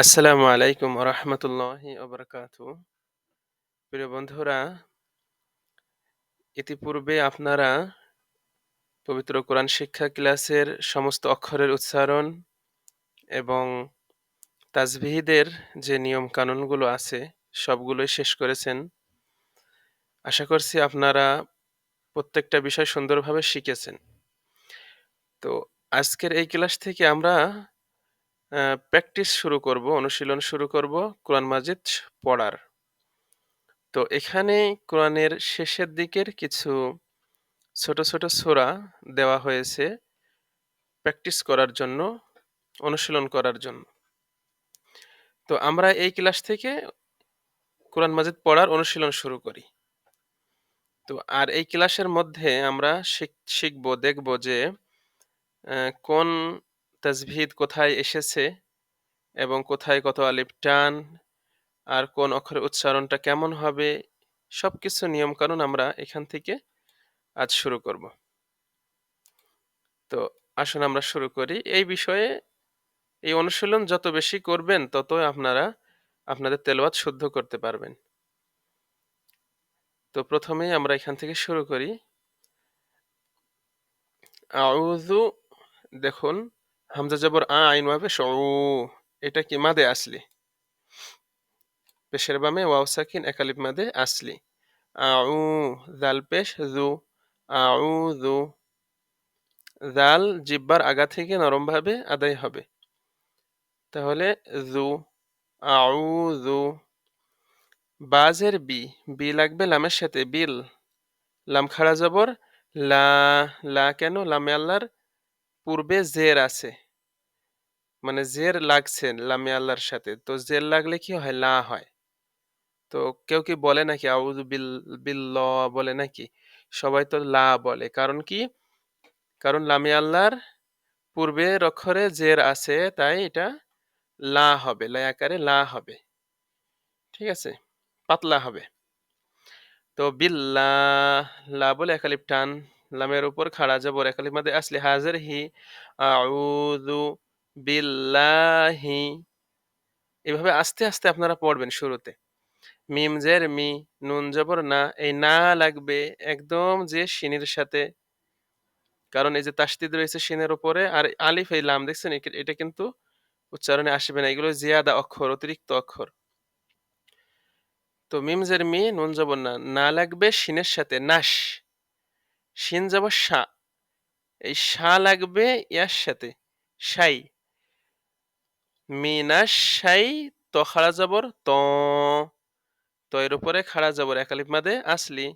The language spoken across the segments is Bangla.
আসসালামু আলাইকুম রহমতুল্লাহি ওবরাকাতু প্রিয় বন্ধুরা, ইতিপূর্বে আপনারা পবিত্র কোরআন শিক্ষা ক্লাসের সমস্ত অক্ষরের উচ্চারণ এবং তাজবিহিদের যে নিয়ম কানুনগুলো আছে, সবগুলোই শেষ করেছেন। আশা করছি আপনারা প্রত্যেকটা বিষয় সুন্দরভাবে শিখেছেন। তো আজকের এই ক্লাস থেকে আমরা প্র্যাকটিস শুরু করব, অনুশীলন শুরু করব, কোরআন মাজিদ পড়ার। তো এখানে কোরআনের শেষের দিকের কিছু ছোট ছোট সোরা দেওয়া হয়েছে প্র্যাকটিস করার জন্য, অনুশীলন করার জন্য। তো আমরা এই ক্লাস থেকে কোরআন মাজিদ পড়ার অনুশীলন শুরু করি। তো আর এই ক্লাসের মধ্যে আমরা শিখব, দেখব যে কোন তাজভিদ কোথায় এসেছে এবং কোথায় কত আলিফ টান আর কোন অক্ষরের উচ্চারণটা কেমন হবে সব কিছু নিয়মকানুন আমরা এখান থেকে আজ শুরু করব। তো আসুন আমরা শুরু করি। এই বিষয়ে এই অনুশীলন যত বেশি করবেন তত আপনারা আপনাদের তেলওয়াত শুদ্ধ করতে পারবেন। তো প্রথমেই আমরা এখান থেকে শুরু করি। আউযু, দেখুন হামজা জবর, আ আইন ওয়াবে এটা কি মাদে আসলি? পেশের বামে ওয়াও সাকিন একালিপ মাদে আসলি। আউ জাল পেশ জু আউ জু জাল জিব্বার আগা থেকে নরমভাবে আদায় হবে। তাহলে জু আউ জু বাজের বি বি লাগবে লামের সাথে, বিল। লাম খাড়া জবর, লা লা কেন? লামে আল্লাহর পূর্বে জের আছে। মানে জের লাগছে লামে আল্লাহর সাথে। তো জের লাগলে কি হয়? লা হয়। তো কেউ কি বলে নাকি? আউযু বিল বিল বলে নাকি? সবাই তো লা বলে। কারণ কি? কারণ লামি আল্লাহর পূর্বের অক্ষরে জের আছে, তাই এটা লা হবে। লা আকারে লা হবে। ঠিক আছে? পাতলা হবে। তো বিল্লা লা বলে একালিপ টান। লামের উপর খাড়া জবর একালিপ মাদে আসলে হাজার হি। আউযু বিল্লাহি। এভাবে আস্তে আস্তে আপনারা পড়বেন শুরুতে। মিম, জের, মি, নুন, জবর, না, এই না লাগবে একদম যে শিনের সাথে। কারণ এই যে তাস্তিদ রয়েছে শিনের উপরে আর আলিফ, এই লাম, দেখছেন? এটা কিন্তু উচ্চারণে আসবে না। এগুলো জিয়াদা অক্ষর, অতিরিক্ত অক্ষর। তো মিম, জের, মি, নুন, জবর, না না লাগবে শিনের সাথে নাস শিন যাব সা। এই সা লাগবে ইয়ার সাথে, সাই। মিনাস সাই তো খাড়া জবর ত। তো এর উপরে খাড়া জবর একালিপ মাদে আসলি।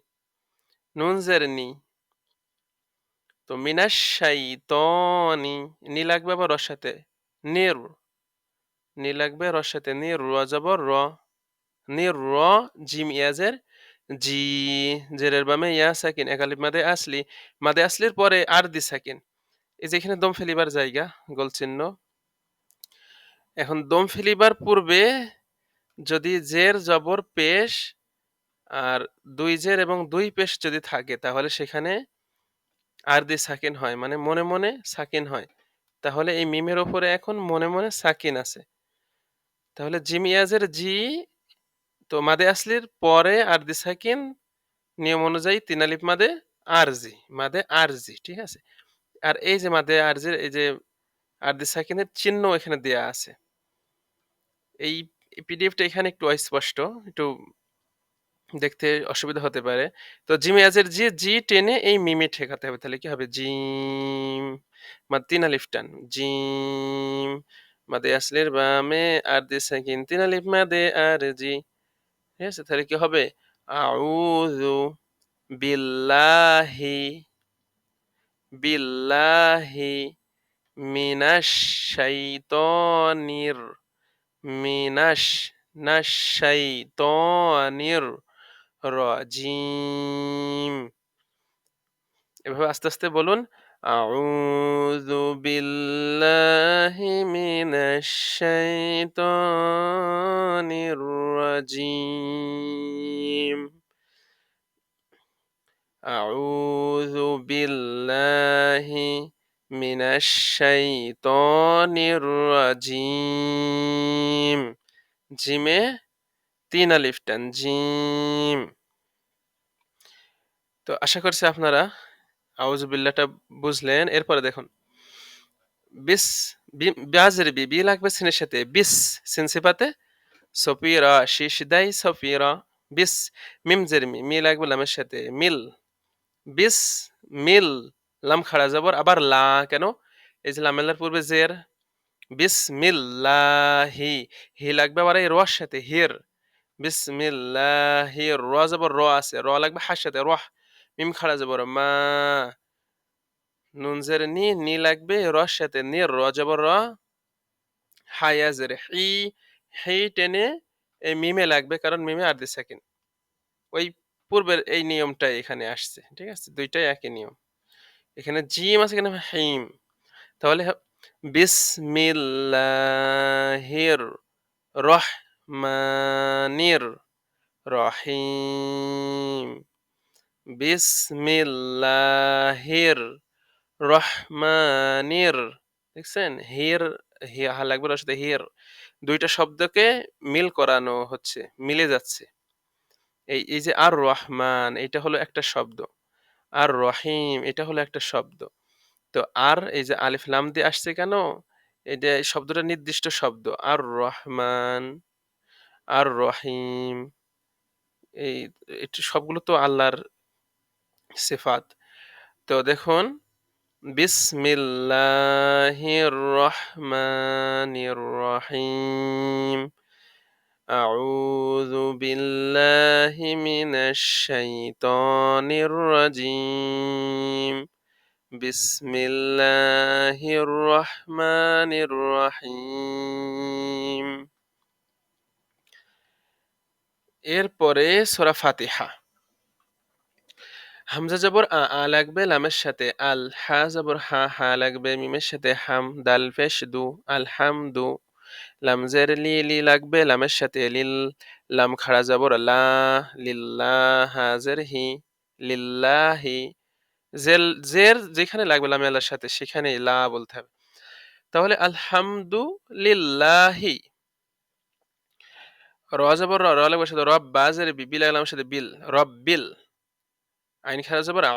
নুন জের নি। তো মিনাশাই তো নি। নি লাগবে আবার রসাতে নির। নি লাগবে রসাতে নির, র জবর, র। নির, র, জিম ইয়াজের জি। জেরের বামে ইয়া সাকিন একালিপ মাদে আসলি। মাদে আসলির পরে আর দি সাকিন। এই যে এখানে দম ফেলিবার জায়গা, গোল চিহ্ন। এখন দম ফেলিবার পূর্বে যদি জের, জবর, পেশ আর দুই জের এবং দুই পেশ যদি থাকে, তাহলে সেখানে আর দি সাকিন হয় মানে মনে মনে সাকিন হয়। তাহলে এই মিমের ওপরে এখন মনে মনে সাকিন আছে। তাহলে জিমিয়াজের জি তো মাদে আসলির পরে আর দি সাকিন নিয়ম অনুযায়ী তিন আলিফ, মাদে আর জি, মাদে আর জি, ঠিক আছে? আর এই যে মাদে আর জি এই যে আর দি সাকিনের চিহ্ন এখানে দেয়া আছে। এই পিডিএফটা এখানে একটু অস্পষ্ট, একটু দেখতে অসুবিধা হতে পারে। তো জিমিয়াজের জি জি টেনে এই মিমে ঠেকাতে হবে। তাহলে কি হবে? জিম মা তিন আলিফ টান। জিম মাদে আসলের বামে, আর দে সাকিন তিন আলিফ মাদে আর জি। ঠিক আছে? তাহলে কি হবে? আউযু বিল্লাহি বিল্লাহি মিনাশ শাইতানির মিনাশ নাশ শাইতানির রাজিম। এভাবে আস্তে আস্তে বলুন, আউযু বিল্লাহি মিনাশ শাইতানির রাজিম। আউযু বিল্লাহি মিনাশ শাইতানির রাজিম জিমে তিন আলিফ টান জিম। তো আশা করছি আপনারা আউজুবিল্লাহটা বুঝলেন। এরপরে দেখুন। বিস ব্যাজের বি বি লাগবে সিনের সাথে। বিস, সিন সিফাতে। সফিরা, শিশদাই সফিরা। বিস, মিম জের মি মি লাগবে লামের সাথে। মিল, বিস, মিল। লাম খাড়া যাবর আবার লা কেন এই যে লামেলার পূর্বে জের বিসমিল্লাহি হি লাগবে আবার এই রর সাথে হির বিসমিল্লাহি র যাবর র আছে র লাগবে হার সাথে রহ মিম খাড়া যাবর মা নুন জের নি নি লাগবে রর সাথে নি র যাবর র হায়া জের হি হি টেনে এই মিমে লাগবে কারণ মিমে আর দি সেকেন্ড ওই পূর্বের এই নিয়মটাই এখানে আসছে ঠিক আছে দুইটাই একই নিয়ম এখানে জিম আছে, এখানে হিম তাহলে বিসমিল্লাহির রহমানির রহিম। বিসমিল্লাহির রহমানির, দেখছেন? হির, হি- হা লাগবে ওর সাথে হির। দুইটা শব্দকে মিল করানো হচ্ছে, মিলে যাচ্ছে। এই এই যে আর রহমান, এটা হলো একটা শব্দ। আর রহিম, এটা হলো একটা শব্দ। তো আর এই যে আলিফ লাম দিয়ে আসছে কেন? এটা এই শব্দটা নির্দিষ্ট শব্দ। আর রহমান, আর রহিম, এই এটা সবগুলো তো আল্লাহর সিফাত। তো দেখুন, বিসমিল্লাহির রহমানির রহিম। أعوذ بالله من الشيطان الرجيم بسم الله الرحمن الرحيم এরপরে সূরা ফাতিহা হামজা জবর আ আ লাগবে লামের সাথে আল হা জবর হা হা লাগবে মিমের সাথে হাম দাল পেশ দু আলহামদু লাম জের লি লি লাগবে, লামের সাথে লিল লাম খাড়া জবর লা হাজের হি লিল্লাহি। জেল, জের যেখানে লাগবে লামে আল্লাহর সাথে, সেখানে লা বলতে হবে। তাহলে আলহামদু লিল্লাহি র জবর র র লাগবে সাথে রব বাজের বি লাগলাম সাথে বিল, রব বিল। আইন খারা জবর আ,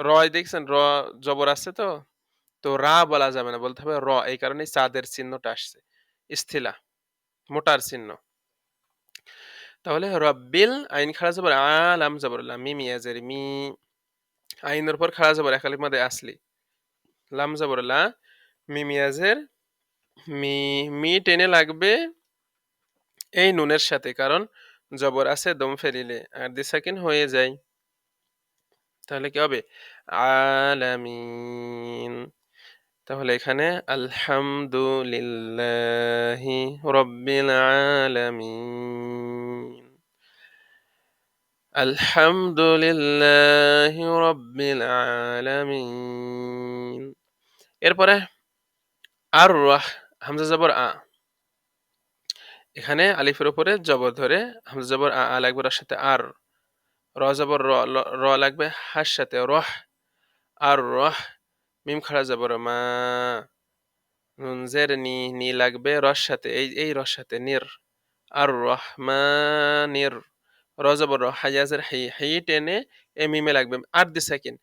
রয় দেখছেন, র জবর আছে তো? তো রা বলা যাবে না, বলতে হবে র, এই কারণে চাঁদের চিহ্নটা আসছে। স্থিলা, মোটার চিহ্ন। তাহলে রব্বিল আইন খাড়া জবর আলাম জবর, লাম মিয়াজের মি। আইনের পর খাড়া জবর একালিক মাদে আসলি। লাম জবর, লা মি মিয়াজের মি। মি টেনে লাগবে এই নুনের সাথে, কারণ জবর আছে, দম ফেলিলে আর দি সেকেন্ড হয়ে যায়। তাহলে কি হবে? আলামিন। তাহলে এখানে আলহামদুলিল্লাহি রব্বিল আলামিন। আলহামদুলিল্লাহি রব্বিল আলামিন। এরপরে আর রাহ হামজা জবর আ। এখানে আলিফের উপরে জবর ধরে হামজা জবর আ লাগবে রার সাথে আর। র জবর র র লাগবে হার সাথে রহ। আর রহ মিম খাড়া জবর মা নুন জের নি নি লাগবে রস সাথে এই এই রস সাথে নির। আর রহমানির র জবর র হায়াজের হাই হাই টেনে এ মিমে লাগবে। আর the second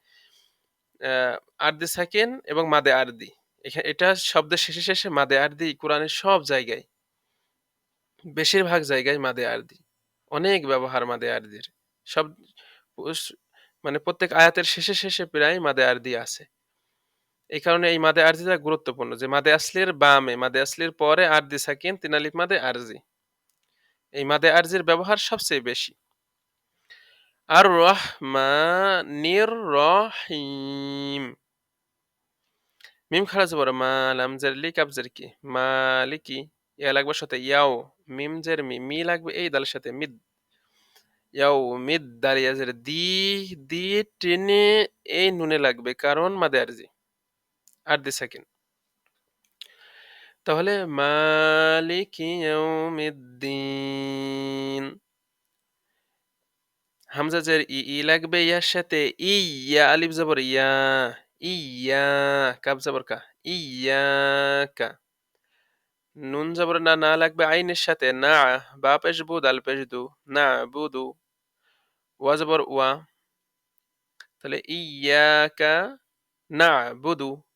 R the second এবং মাদে আর দি এখানে এটা শব্দের শেষে শেষে মাদে আর দি কোরআনের সব জায়গায়, বেশিরভাগ জায়গায় মাদে আর দি অনেক ব্যবহার মাদে আর দির সব মানে প্রত্যেক আয়াতের শেষে শেষে প্রায় মাদে আর দি আছে। এই কারণে এই মাদে আরজিটা গুরুত্বপূর্ণ, যে মাদে আসলির বামে, মাদে আসলির পরে আরদি সাকিন তিন মাদে আরজি। এই মাদে আরজির ব্যবহার সবচেয়ে বেশি। আর রহমানির রহিম মিম খাড়া জবর মালাম জের লি কাবজের কি? মালিকি ইয়া লাগবে সাথে ইয়াও, মিম জের মি মি লাগবে এই দালের সাথে, মিদ। ইয়াও, মিদ দাল ইয়াজের দি দি, টেনে, এই নুনে লাগবে, কারণ মাদে আরজি। আর দি সেকেন্ড। তাহলে মালিকি ইয়াউমিদ্দিন। হামজা জের ই ই লাগবে ইয়ার সাথে ইয়া, আলিফ জবর ইয়া ইয়া কাব জবর কা ইয়াকা নুন জবর না না লাগবে আইনের সাথে, না, বা পেশ বু দাল পেশ দু, না বুদু। ওয়া জবর ওয়া। তাহলে ইয়াকা না বুদু।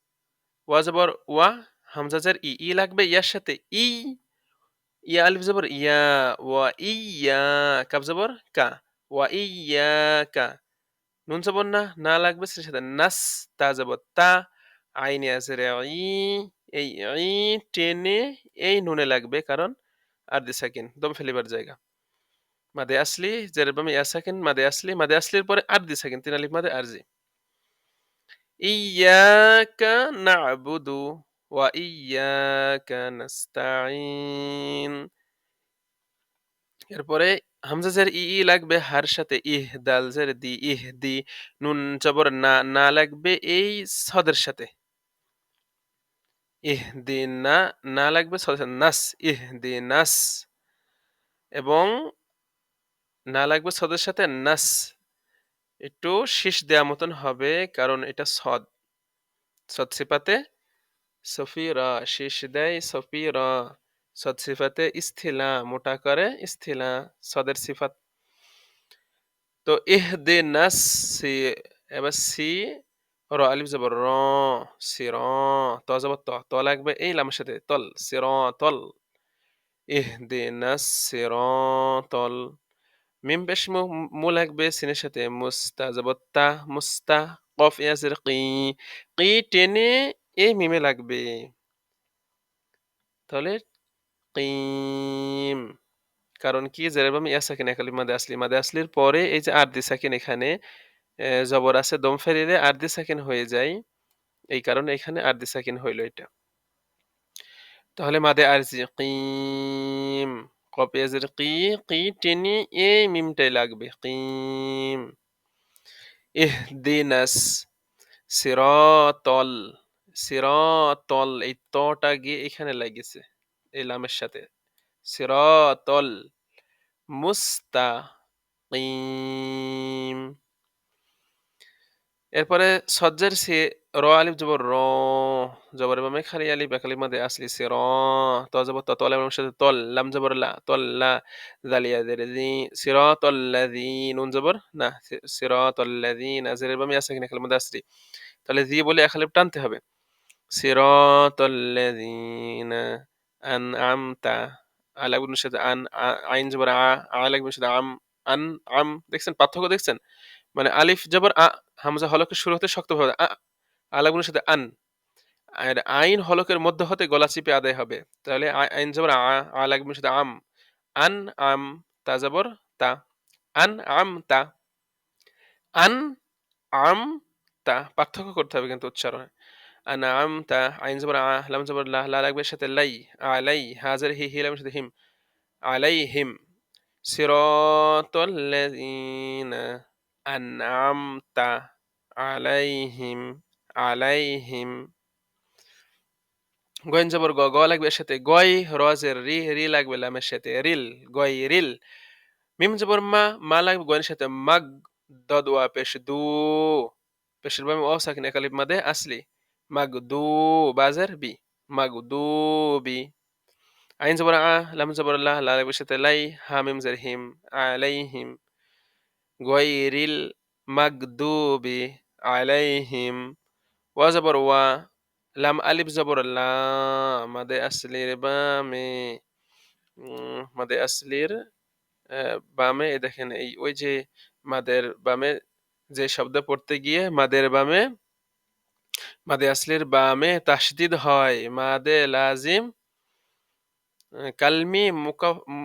ওয়া জবর ওয়া হামজাজের ই ই লাগবে, ইয়ার সাথে ই, ইয়া আলিফ জবর, ইয়া, ওয়া ইয়া কাব জবর, কা, ওয়া ইয়া, কা। নুন জবর না না লাগবে, সেটার সাথে নাস, তা জবর, তা। আইনে আছে রে, ই, এই, ই, টেনে, এই নুনে লাগবে, কারণ আর দি সাকিন দম ফেলিবার জায়গা। মাদে আসলি, যেরকম ইয়া সাকিন মাদে আসলি, মাদে আসলির পরে আর দি সাকিন তিন আলিফ মাদে আরজি ইয়াকা না'বুদু ওয়া ইয়াকা নাস্তাঈন এরপরে হামজা জের ই ই লাগবে, হার সাথে ইহ, দাল জের দি, ইহ, দি, নুন জবর না না লাগবে, এই সদের সাথে। ইহ, দি, না না লাগবে, সদের নাস, ইহ, দি, নাস। এবং না লাগবে সদের সাথে, নাস একটু শীষ দেওয়া মতন হবে, কারণ এটা সদ। সদ সিপাতে সফিরা, শীষ দেয় সফিরা। সদ সিফাতে ইস্থিলা, মোটা করে ইস্থিলা, সদের সিফাত। তো ইহ দে নাস সি, এবার সি, র, আলিফ জবর, র, সি, র, ত জবর ত ত লাগবে এই লামের সাথে, তল, সি, র, তল। ইহ দে নাস সি, র, তল। মিম পেশ মু মু লাগবে সিনের সাথে মুস্তা জবর তা মুস্তা কফ ইয়াসির কি কি টেনে এই মিমে লাগবে তাহলে কিম কারণ কি যেরকম ইয়া সাকিন একালি মাদে আসলি মাদে আসলির পরে এই যে আরদি সাকিন এখানে জবর আছে দম ফেরিলে আরদি সাকিন হয়ে যায় এই কারণে এখানে আরদি সাকিন হইল এটা তাহলে মাদে আরজি কিম কপিয়াজের কি কি টেনে এই মিমটাই লাগবে। কিম ইহদিনাস সিরাতল সিরাতল, এই তটা গিয়ে এখানে লাগিয়েছে, এই লামের সাথে। সিরাতল, মুস্তাকিম। এরপরে সজ্জের সে, র আলিফ জবর র, জবর বামে খালি আলিফ একালির মধ্যে আসলি সে, র, ত জবর তল এবং সাথে তল লাম জবর লা তল লা জালিয়া জি সিরাতাল লাযিন জবর, না সিরাতাল লাযিন জেরে বামে আছে কিনা খালির মধ্যে আসলি। তাহলে জি বলে এক আলিফ টানতে হবে। সিরাতাল লাযিন আনআমতা আলা ইবনে সাথে আন আইন জবর আ আলা ইবনে সাথে আম, আন, আম, দেখছেন? পার্থক্য দেখছেন? মানে আলিফ জবর আ, হামজা হলকের শুরু হতে শক্তভাবে আ সাথে আন। আর আইন হলকের মধ্যে হতে গলা চিপে আদায় হবে। তাহলে আইন জবর আলাগুনের সাথে আম। আন, আম, তা জবর, তা। আন, আম, তা। আন, আম, তা। পার্থক্য করতে হবে কিন্তু উচ্চারণে। আন, আম, তা। আইন জবর আ, লাম জবর লা লা লাগবে সাথে লাই আলাই হাজার হি হি সাথে হিম। আলাইহিম। সিরাতাল্লাযিনা আনআমতা আলাইহিম আলাইহিম গয়েন জবর গ গ লাগবে এর সাথে গয় রজের রি রি লাগবে লামের সাথে, রিল গয় রিল। মিম জবর মা মা লাগবে গয়ের সাথে, মাগ দদওয়া পেশ দু। পেশের বামে ও সাকিন একালিফ মাদে আসলি। মাগ দু, বাজার বি, মাগ দু বি। আইন জবর আ, লাম জবর লা লা লাগবে সাথে লাই, হা মিম জের হিম, আলাইহিম। গয়রিল মাগদুবি আলাইহিম ওয়া জবর ওয়া লাম আলিফ জবর লা মাদে আসলির বামে মাদে আসলির বামে দেখেন এই ওই যে মাদের বামে যে শব্দ পড়তে গিয়ে মাদের বামে, মাদে আসলির বামে তাসদিদ হয়। মাদে লাজিম, কালমি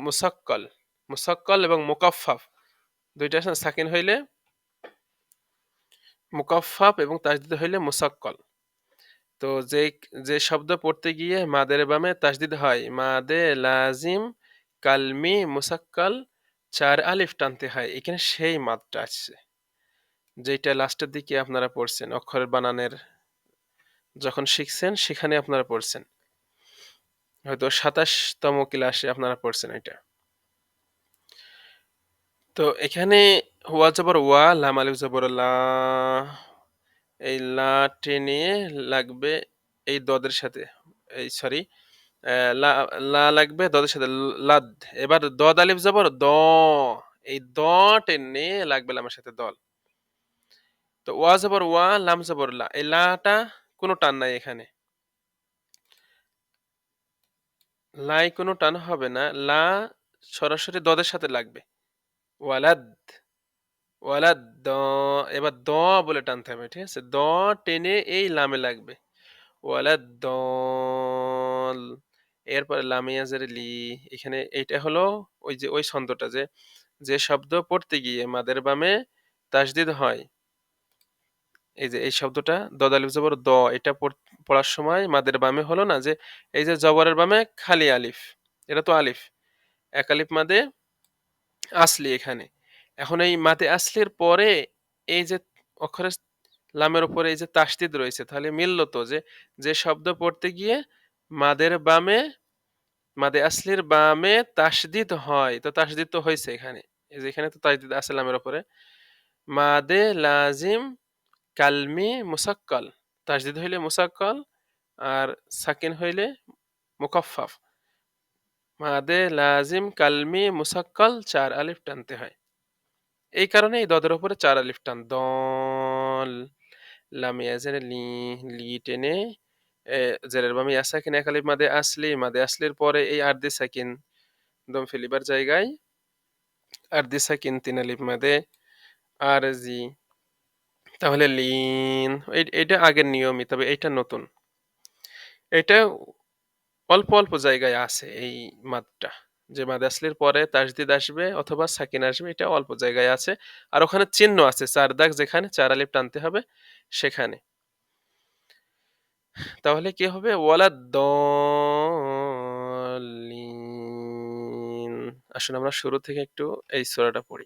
মুসাক্কল। মুসাক্কল এবং মুকাফফাফ। দুইটা সাকিন হইলে মুকাফফাফ এবং তাসদিদ হইলে মুসাক্কল। তো যে যে শব্দ পড়তে গিয়ে মাদের বামে তাসদিদ হয়, মাদে লাজিম কালমি মুসাক্কাল, চার আলিফ টানতে হয়। এখানে সেই মাদটা আসছে যেটা লাস্টের দিকে আপনারা পড়ছেন অক্ষরের বানানের যখন শিখছেন, সেখানে আপনারা পড়ছেন। হয়তো সাতাশতম ক্লাসে আপনারা পড়ছেন এটা। তো এখানে ওয়া জবর ওয়া, লাম আলিফ জবর লা, এই লা টেনে লাগবে এই দদের সাথে, এই সরি লা লা লাগবে দদের সাথে, লাদ, এবার দদ আলিফ জবর দ, এই দ টেনে লাগবে লামের সাথে দল। তো ওয়া জবর ওয়া, লাম জবর লা, এই লাটা কোনো টান নাই এখানে। লাই কোনো টান হবে না, লা সরাসরি দদের সাথে লাগবে। ওয়ালাদ ওয়ালাদ দ, এবার দ বলে টানতে হবে, ঠিক আছে? দ টেনে এই লামে লাগবে। ওয়ালাদ দল এরপরে লামিয়াজের লি, এখানে এইটা হলো ওই যে, ওই ছন্দটা যে যে শব্দ পড়তে গিয়ে মাদের বামে তাসদিদ হয়। এই যে, এই শব্দটা দদালিফ জবর দ, এটা পড়- পড়ার সময় মাদের বামে হলো না যে, এই যে জবরের বামে খালি আলিফ, এটা তো আলিফ, এক আলিফ মাদে আসলি এখানে। এখন এই মাদে আসলির পরে এই যে অক্ষরের লামের উপরে এই যে তাসদিদ রয়েছে, তাহলে মিলল তো যে যে শব্দ পড়তে গিয়ে মাদের বামে, মাদে আসলির বামে তাসদিদ হয়। তো তাসদিদ তো হয়েছে এখানে। এই যে এখানে তো তাসদিদ আছে লামের উপরে। মাদে লাজিম কালমি মুসাক্কাল। তাসদিদ হইলে মুসাক্কাল আর সাকিন হইলে মুকাফফাফ। মাদে লাজিম কালমি মুসাক্কাল, চার আলিফ টানতে হয়। এই কারণে এই দদের উপরে চার আলিফ টান। দল, লামি লামিয়াজের লি লি টেনে জেরের বামে ইয়াসাকিন এক আলিফ মাদে আসলি, মাদে আসলির পরে এই আর্দি সাকিন দম ফেলিবার জায়গায়। আর্দি সাকিন, তিন আলিফ মাদে আর জি। তাহলে লিন এটা আগের নিয়মই, তবে এইটা নতুন। এটা অল্প অল্প জায়গায় আছে এই মাদটা যে মাদ আসলির পরে তাসদিদ আসবে অথবা সাকিন আসবে, এটা অল্প জায়গায় আছে। আর ওখানে চিহ্ন আছে চার দাগ যেখানে চার আলিফ টানতে হবে সেখানে। তাহলে কি হবে? ওয়ালা দলিন আসুন আমরা শুরু থেকে একটু এই সূরাটা পড়ি।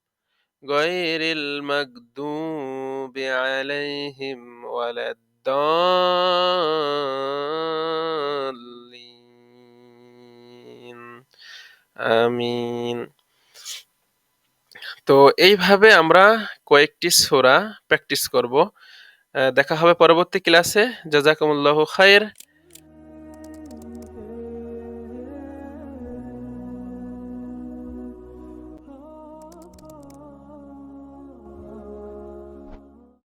غير المغضوب عليهم ولا الضالين আমিন তো এইভাবে আমরা কয়েকটি সোরা প্র্যাকটিস করব আহ, দেখা হবে পরবর্তী ক্লাসে জাজাকুমুল্লাহ খায়ের